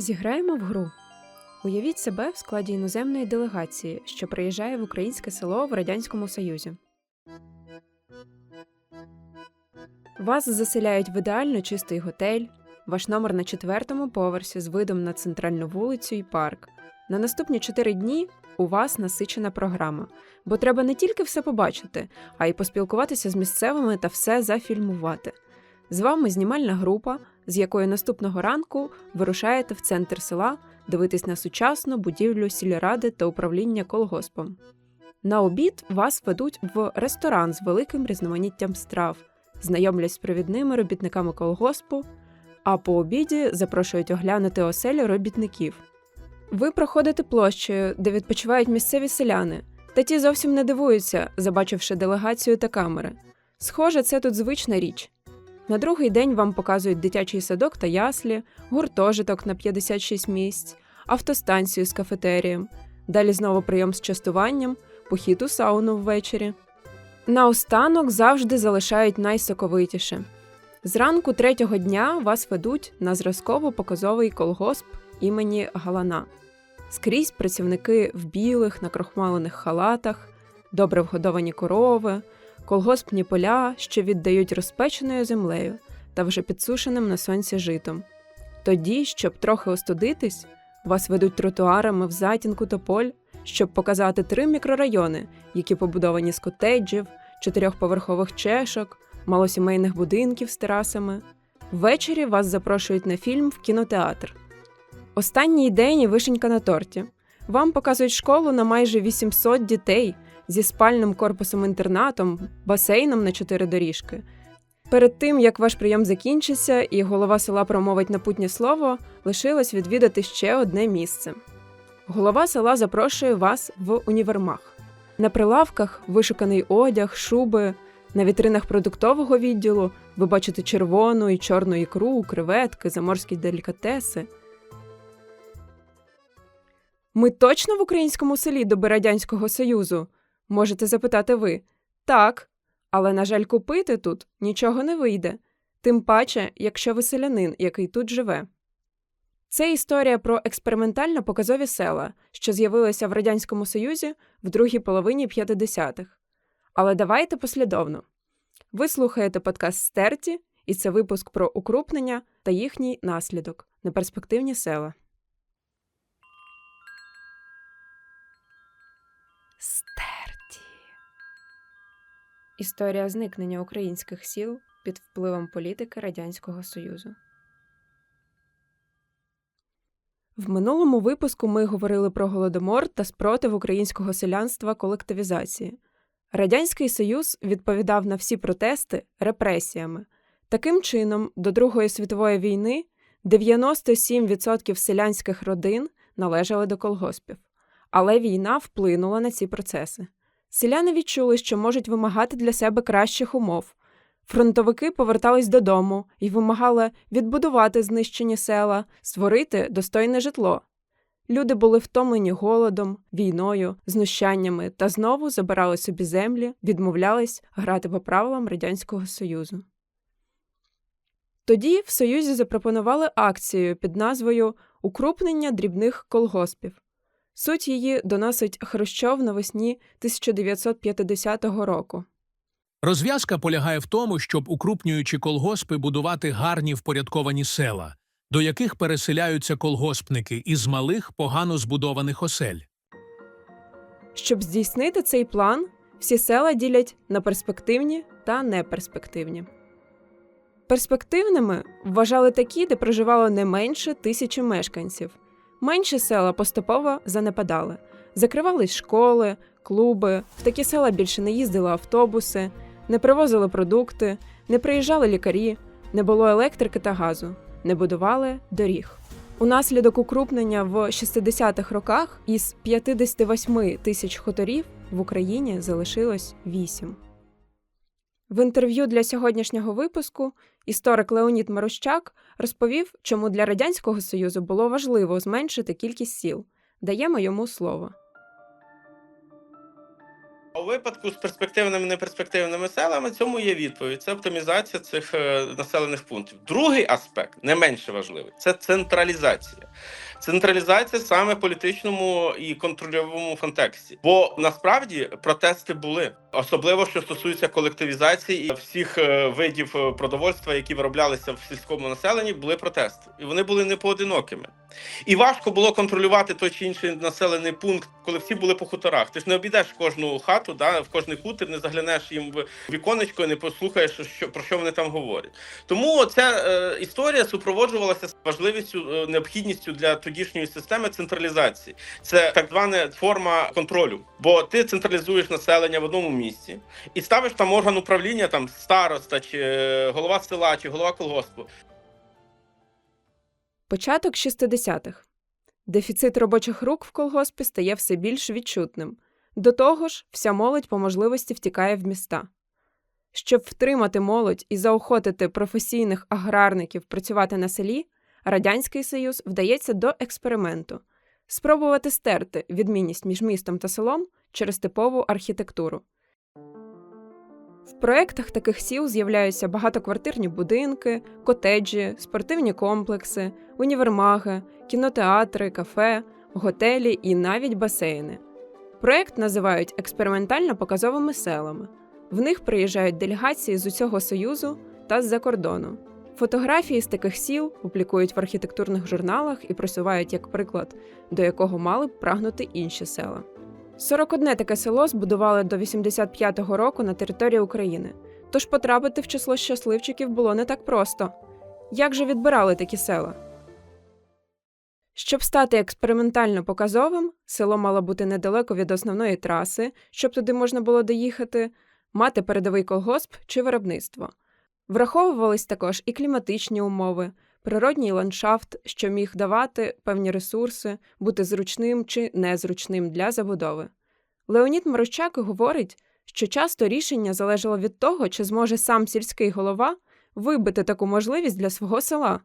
Зіграємо в гру. Уявіть себе в складі іноземної делегації, що приїжджає в українське село в Радянському Союзі. Вас заселяють в ідеально чистий готель, ваш номер на четвертому поверсі з видом на центральну вулицю і парк. На наступні чотири дні у вас насичена програма, бо треба не тільки все побачити, а й поспілкуватися з місцевими та все зафільмувати. З вами знімальна група, з якою наступного ранку вирушаєте в центр села дивитись на сучасну будівлю сільради та управління колгоспом. На обід вас ведуть в ресторан з великим різноманіттям страв, знайомлять з провідними робітниками колгоспу, а по обіді запрошують оглянути оселі робітників. Ви проходите площею, де відпочивають місцеві селяни, та ті зовсім не дивуються, забачивши делегацію та камери. Схоже, це тут звична річ. На другий день вам показують дитячий садок та яслі, гуртожиток на 56 місць, автостанцію з кафетерієм, далі знову прийом з частуванням, похід у сауну ввечері. Наостанок завжди залишають найсоковитіше. Зранку третього дня вас ведуть на зразково-показовий колгосп імені Галана. Скрізь працівники в білих, накрохмалених халатах, добре вгодовані корови, колгоспні поля, що віддають розпеченою землею та вже підсушеним на сонці житом. Тоді, щоб трохи остудитись, вас ведуть тротуарами в затінку тополь, щоб показати три мікрорайони, які побудовані з котеджів, чотирьохповерхових чешок, малосімейних будинків з терасами. Ввечері вас запрошують на фільм в кінотеатр. Останній день і вишенька на торті. Вам показують школу на майже 800 дітей зі спальним корпусом інтернатом, басейном на чотири доріжки. Перед тим як ваш прийом закінчиться і голова села промовить напутнє слово, лишилось відвідати ще одне місце. Голова села запрошує вас в універмаг. На прилавках вишуканий одяг, шуби. На вітринах продуктового відділу ви бачите червону і чорну ікру, креветки, заморські делікатеси. Ми точно в українському селі доби Радянського Союзу? Можете запитати ви. Так, але, на жаль, купити тут нічого не вийде, тим паче, якщо ви селянин, який тут живе. Це історія про експериментально показові села, що з'явилися в Радянському Союзі в другій половині 50-х. Але давайте послідовно. Ви слухаєте подкаст Стерті, і це випуск про укрупнення та їхній наслідок неперспективні села. Історія зникнення українських сіл під впливом політики Радянського Союзу. В минулому випуску ми говорили про голодомор та спротив українського селянства колективізації. Радянський Союз відповідав на всі протести репресіями. Таким чином, до Другої світової війни 97% селянських родин належали до колгоспів. Але війна вплинула на ці процеси. Селяни відчули, що можуть вимагати для себе кращих умов. Фронтовики повертались додому і вимагали відбудувати знищені села, створити достойне житло. Люди були втомлені голодом, війною, знущаннями та знову забирали собі землі, відмовлялись грати по правилам Радянського Союзу. Тоді в Союзі запропонували акцію під назвою Укрупнення дрібних колгоспів. Суть її доносить Хрущов навесні 1950 року. Розв'язка полягає в тому, щоб, укрупнюючи колгоспи, будувати гарні впорядковані села, до яких переселяються колгоспники із малих погано збудованих осель. Щоб здійснити цей план, всі села ділять на перспективні та неперспективні. Перспективними вважали такі, де проживало не менше тисячі мешканців. Менші села поступово занепадали, закривались школи, клуби, в такі села більше не їздили автобуси, не привозили продукти, не приїжджали лікарі, не було електрики та газу, не будували доріг. Унаслідок укрупнення в 60-х роках із 58 тисяч хуторів в Україні залишилось 8. В інтерв'ю для сьогоднішнього випуску історик Леонід Марущак розповів, чому для Радянського Союзу було важливо зменшити кількість сіл. Даємо йому слово. У випадку з перспективними і неперспективними селами цьому є відповідь. Це оптимізація цих е, населених пунктів. Другий аспект, не менше важливий, це централізація. Централізація саме в політичному і контрольовому контексті. Бо насправді протести були, особливо що стосується колективізації і всіх е, видів е, продовольства, які вироблялися в сільському населенні, були протести, і вони були не поодинокими. І важко було контролювати той чи інший населений пункт, коли всі були по хуторах. Ти ж не обійдеш кожну хату, да, в кожний хутір, не заглянеш їм в віконечко і не послухаєш, що про що вони там говорять. Тому ця е, історія супроводжувалася важливістю, е, необхідністю для тодішньої системи централізації. Це так звана форма контролю. Бо ти централізуєш населення в одному місці і ставиш там орган управління, там староста, чи е, голова села, чи голова колгоспу. Початок 60-х. Дефіцит робочих рук в колгоспі стає все більш відчутним. До того ж, вся молодь по можливості втікає в міста. Щоб втримати молодь і заохотити професійних аграрників працювати на селі, Радянський Союз вдається до експерименту спробувати стерти відмінність між містом та селом через типову архітектуру. В проєктах таких сіл з'являються багатоквартирні будинки, котеджі, спортивні комплекси, універмаги, кінотеатри, кафе, готелі і навіть басейни. Проєкт називають експериментально-показовими селами. В них приїжджають делегації з усього Союзу та з-за кордону. Фотографії з таких сіл публікують в архітектурних журналах і просувають як приклад, до якого мали б прагнути інші села. 41 таке село збудували до 85-го року на території України, тож потрапити в число щасливчиків було не так просто. Як же відбирали такі села? Щоб стати експериментально показовим, село мало бути недалеко від основної траси, щоб туди можна було доїхати, мати передовий колгосп чи виробництво. Враховувались також і кліматичні умови, природній ландшафт, що міг давати певні ресурси, бути зручним чи незручним для забудови. Леонід Морощак говорить, що часто рішення залежало від того, чи зможе сам сільський голова вибити таку можливість для свого села.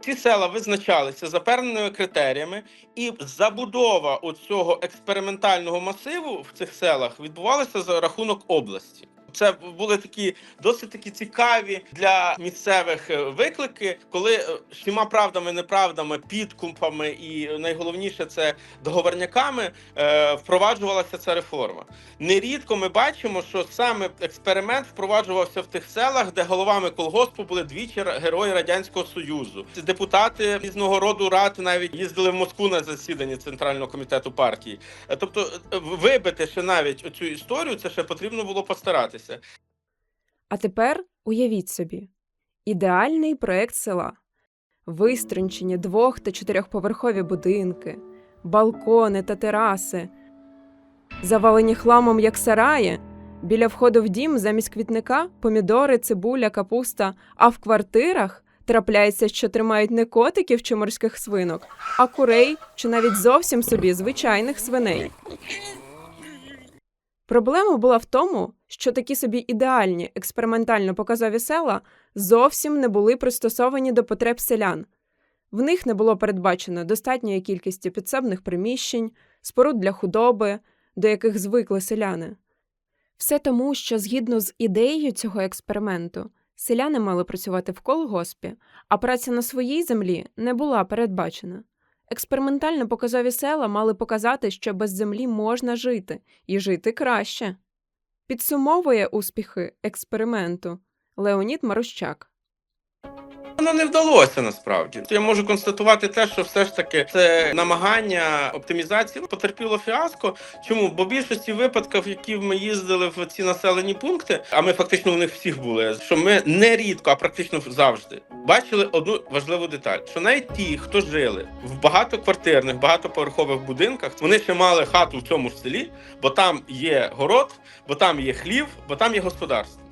Ці села визначалися за певними критеріями, і забудова цього експериментального масиву в цих селах відбувалася за рахунок області. Це були такі досить такі цікаві для місцевих е, виклики, коли е, всіма правдами, неправдами, підкупами і найголовніше це договорняками е, впроваджувалася ця реформа. Нерідко ми бачимо, що саме експеримент впроваджувався в тих селах, де головами колгоспу були двічі герої радянського союзу. Депутати різного роду рад навіть їздили в Москву на засідання центрального комітету партії. Тобто, вибити ще навіть оцю історію, це ще потрібно було постаратися. А тепер уявіть собі ідеальний проект села, виструнчені двох та чотирьохповерхові будинки, балкони та тераси, завалені хламом як сараї. Біля входу в дім замість квітника помідори, цибуля, капуста, а в квартирах трапляється, що тримають не котиків чи морських свинок, а курей чи навіть зовсім собі звичайних свиней. Проблема була в тому, що такі собі ідеальні експериментально показові села зовсім не були пристосовані до потреб селян. В них не було передбачено достатньої кількості підсобних приміщень, споруд для худоби, до яких звикли селяни. Все тому, що згідно з ідеєю цього експерименту, селяни мали працювати в колгоспі, а праця на своїй землі не була передбачена. Експериментально показові села мали показати, що без землі можна жити і жити краще. Підсумовує успіхи експерименту Леонід Марущак. Воно не вдалося насправді. Я можу констатувати те, що все ж таки це намагання оптимізації потерпіло фіаско. Чому? Бо більшості випадків, які ми їздили в ці населені пункти, а ми фактично в них всіх були, що ми не рідко, а практично завжди бачили одну важливу деталь: що навіть ті, хто жили в багатоквартирних, багатоповерхових будинках, вони ще мали хату в цьому ж селі, бо там є город, бо там є хлів, бо там є господарство.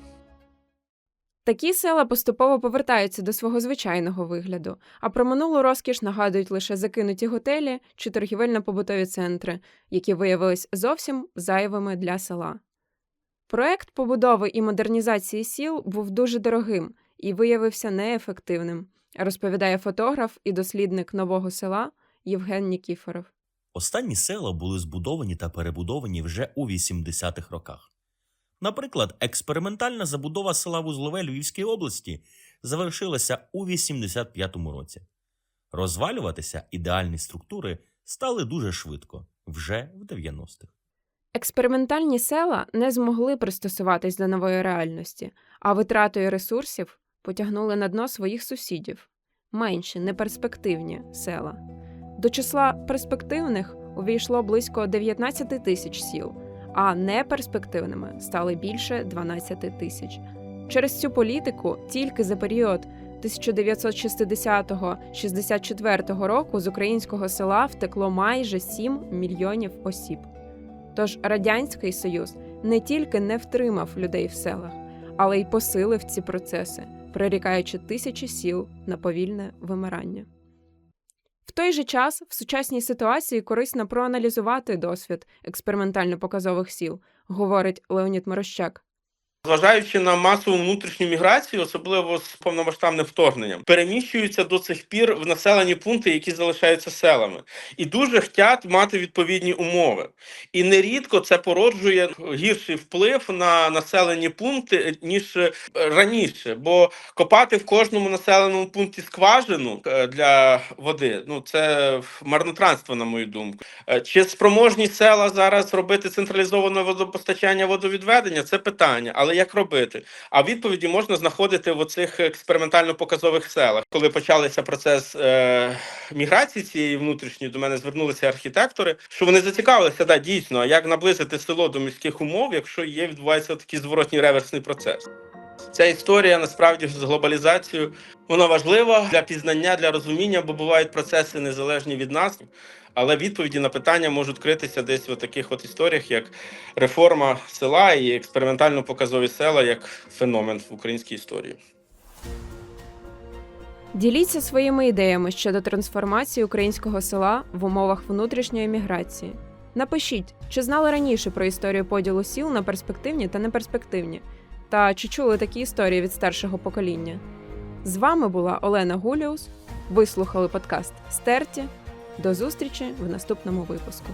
Такі села поступово повертаються до свого звичайного вигляду, а про минулу розкіш нагадують лише закинуті готелі чи торгівельно-побутові центри, які виявились зовсім зайвими для села. Проект побудови і модернізації сіл був дуже дорогим і виявився неефективним, розповідає фотограф і дослідник нового села Євген Нікіфоров. Останні села були збудовані та перебудовані вже у 80-х роках. Наприклад, експериментальна забудова села Вузлове Львівської області завершилася у 85-му році. Розвалюватися ідеальні структури стали дуже швидко, вже в 90-х. Експериментальні села не змогли пристосуватись до нової реальності, а витратою ресурсів потягнули на дно своїх сусідів менші, неперспективні села. До числа перспективних увійшло близько 19 тисяч сіл, а неперспективними стали більше 12 тисяч. Через цю політику тільки за період 1960-64 року з українського села втекло майже 7 мільйонів осіб. Тож Радянський Союз не тільки не втримав людей в селах, але й посилив ці процеси, прирікаючи тисячі сіл на повільне вимирання. В той же час в сучасній ситуації корисно проаналізувати досвід експериментально-показових сіл, говорить Леонід Морощак. Зважаючи на масову внутрішню міграцію, особливо з повномасштабним вторгненням, переміщуються до цих пір в населені пункти, які залишаються селами, і дуже хотять мати відповідні умови. І нерідко це породжує гірший вплив на населені пункти ніж е, раніше. Бо копати в кожному населеному пункті скважину е, для води ну це марнотратство, на мою думку. Е, Чи спроможні села зараз робити централізоване водопостачання водовідведення? Це питання, але як робити? А відповіді можна знаходити в оцих експериментально-показових селах. Коли почався процес е, міграції цієї внутрішньої, до мене звернулися архітектори, що вони зацікавилися, да, дійсно, як наблизити село до міських умов, якщо є відбувається такий зворотній реверсний процес. Ця історія насправді з глобалізацією вона важлива для пізнання, для розуміння, бо бувають процеси незалежні від нас. Але відповіді на питання можуть критися десь в таких от історіях, як реформа села і експериментально-показові села як феномен в українській історії. Діліться своїми ідеями щодо трансформації українського села в умовах внутрішньої міграції. Напишіть, чи знали раніше про історію поділу сіл на перспективні та неперспективні, та чи чули такі історії від старшого покоління. З вами була Олена Гуліус. Ви слухали подкаст Стерті. До зустрічі в наступному випуску.